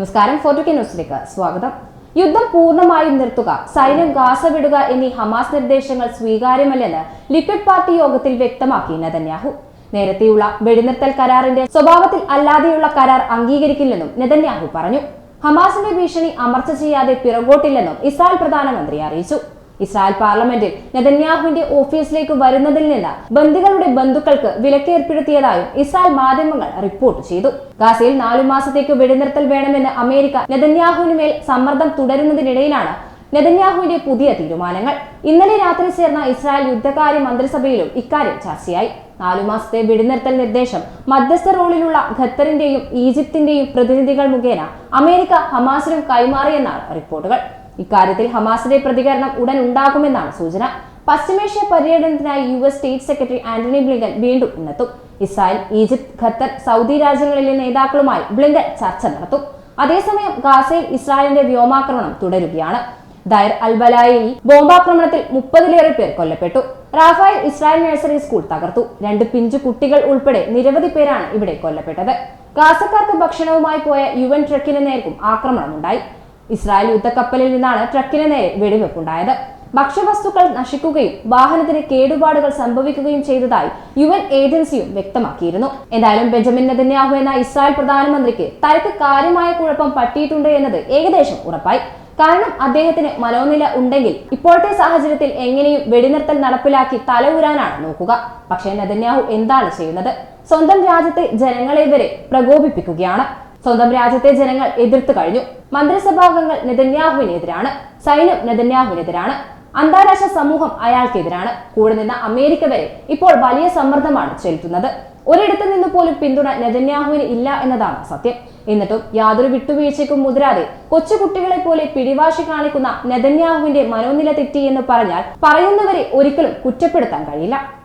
നമസ്കാരം. ഫോർട്ടുകെ ന്യൂസിലേക്ക് സ്വാഗതം. യുദ്ധം പൂർണമായും നിർത്തുക സൈന്യം ഗാസ വിടുക എന്നീ ഹമാസ് നിർദ്ദേശങ്ങൾ സ്വീകാര്യമല്ലെന്ന് ലിക്വിഡ് പാർട്ടി യോഗത്തിൽ വ്യക്തമാക്കി നെതന്യാഹു. നേരത്തെയുള്ള വെടിനിർത്തൽ കരാറിന്റെ സ്വഭാവത്തിൽ അല്ലാതെയുള്ള കരാർ അംഗീകരിക്കില്ലെന്നും നെതന്യാഹു പറഞ്ഞു. ഹമാസിന്റെ ഭീഷണി അമർച്ച ചെയ്യാതെ പിറകോട്ടില്ലെന്നും ഇസ്രായേൽ പ്രധാനമന്ത്രി അറിയിച്ചു. ഇസ്രായേൽ പാർലമെന്റിൽ നെതന്യാഹുവിന്റെ ഓഫീസിലേക്ക് വരുന്നതിൽ നിന്ന് ബന്ദികളുടെ ബന്ധുക്കൾക്ക് വിലക്കേർപ്പെടുത്തിയതായും ഇസ്രായേൽ മാധ്യമങ്ങൾ റിപ്പോർട്ട് ചെയ്തു. ഗാസയിൽ നാലു മാസത്തേക്ക് വെടിനിർത്തൽ വേണമെന്ന് അമേരിക്ക നെതന്യാഹുവിന് മേൽ സമ്മർദ്ദം തുടരുന്നതിനിടയിലാണ് നെതന്യാഹുവിന്റെ പുതിയ തീരുമാനങ്ങൾ. ഇന്നലെ രാത്രി ചേർന്ന ഇസ്രായേൽ യുദ്ധകാര്യ മന്ത്രിസഭയിലും ഇക്കാര്യം ചർച്ചയായി. നാലു മാസത്തെ വെടിനിർത്തൽ നിർദ്ദേശം മധ്യസ്ഥ റോളിലുള്ള ഖത്തറിന്റെയും ഈജിപ്തിന്റെയും പ്രതിനിധികൾ മുഖേന അമേരിക്ക ഹമാസിനും കൈമാറിയെന്നാണ് റിപ്പോർട്ടുകൾ. ഇക്കാര്യത്തിൽ ഹമാസിന്റെ പ്രതികരണം ഉടൻ ഉണ്ടാകുമെന്നാണ് സൂചന. പശ്ചിമേഷ്യ പര്യടനത്തിനായി U S state secretary Antony Blinken വീണ്ടും ഇന്നെത്തും ഇസ്രായേൽ ഈജിപ്ത് ഖത്തർ സൗദി രാജ്യങ്ങളിലെ നേതാക്കളുമായി ബ്ലിങ്കൻ ചർച്ച നടത്തും. അതേസമയം ഗാസയിൽ ഇസ്രായേലിന്റെ വ്യോമാക്രമണം തുടരുകയാണ്. ദയർ അൽബലായി ബോംബാക്രമണത്തിൽ മുപ്പതിലേറെ പേർ കൊല്ലപ്പെട്ടു. റാഫായിൽ ഇസ്രായേൽ നഴ്സറി സ്കൂൾ തകർത്തു. രണ്ട് പിഞ്ചു കുട്ടികൾ ഉൾപ്പെടെ നിരവധി പേരാണ് ഇവിടെ കൊല്ലപ്പെട്ടത്. ഗാസക്കാർക്ക് ഭക്ഷണവുമായി പോയ യു എൻ ട്രക്കിന് നേർക്കും ആക്രമണമുണ്ടായി. ഇസ്രായേൽ യുദ്ധക്കപ്പലിൽ നിന്നാണ് ട്രക്കിന് നേരെ വെടിവെപ്പുണ്ടായത്. ഭക്ഷ്യവസ്തുക്കൾ നശിക്കുകയും വാഹനത്തിന് കേടുപാടുകൾ സംഭവിക്കുകയും ചെയ്തതായി യു എൻ ഏജൻസിയും വ്യക്തമാക്കിയിരുന്നു. എന്തായാലും ബെഞ്ചമിൻ നെതന്യാഹു എന്ന ഇസ്രായേൽ പ്രധാനമന്ത്രിക്ക് തലക്ക് കാര്യമായ കുഴപ്പം പറ്റിയിട്ടുണ്ട് എന്നത് ഏകദേശം ഉറപ്പായി. കാരണം അദ്ദേഹത്തിന് മനോനില ഉണ്ടെങ്കിൽ ഇപ്പോഴത്തെ സാഹചര്യത്തിൽ എങ്ങനെയും വെടിനിർത്തൽ നടപ്പിലാക്കി തല ഉരാനാണ് നോക്കുക. പക്ഷേ നെതന്യാഹു എന്താണ് ചെയ്യുന്നത്? സ്വന്തം രാജ്യത്തെ ജനങ്ങളെ വരെ പ്രകോപിപ്പിക്കുകയാണ്. സ്വന്തം രാജ്യത്തെ ജനങ്ങൾ എതിർത്തു കഴിഞ്ഞു. മന്ത്രിസഭാംഗങ്ങൾ നെതന്യാഹുവിനെതിരാണ്. സൈന്യം നെതന്യാഹുവിനെതിരാണ്. അന്താരാഷ്ട്ര സമൂഹം അയാൾക്കെതിരാണ്. കൂടെ നിന്ന അമേരിക്ക വരെ ഇപ്പോൾ വലിയ സമ്മർദ്ദമാണ് ചെലുത്തുന്നത്. ഒരിടത്തു നിന്ന് പോലും പിന്തുണ നെതന്യാഹുവിന് ഇല്ല എന്നതാണ് സത്യം. എന്നിട്ടും യാതൊരു വിട്ടുവീഴ്ചയ്ക്കും മുതിരാതെ കൊച്ചുകുട്ടികളെ പോലെ പിടിവാശി കാണിക്കുന്ന നെതന്യാഹുവിന്റെ മനോനില തെറ്റി എന്ന് പറഞ്ഞാൽ പറയുന്നവരെ ഒരിക്കലും കുറ്റപ്പെടുത്താൻ കഴിയില്ല.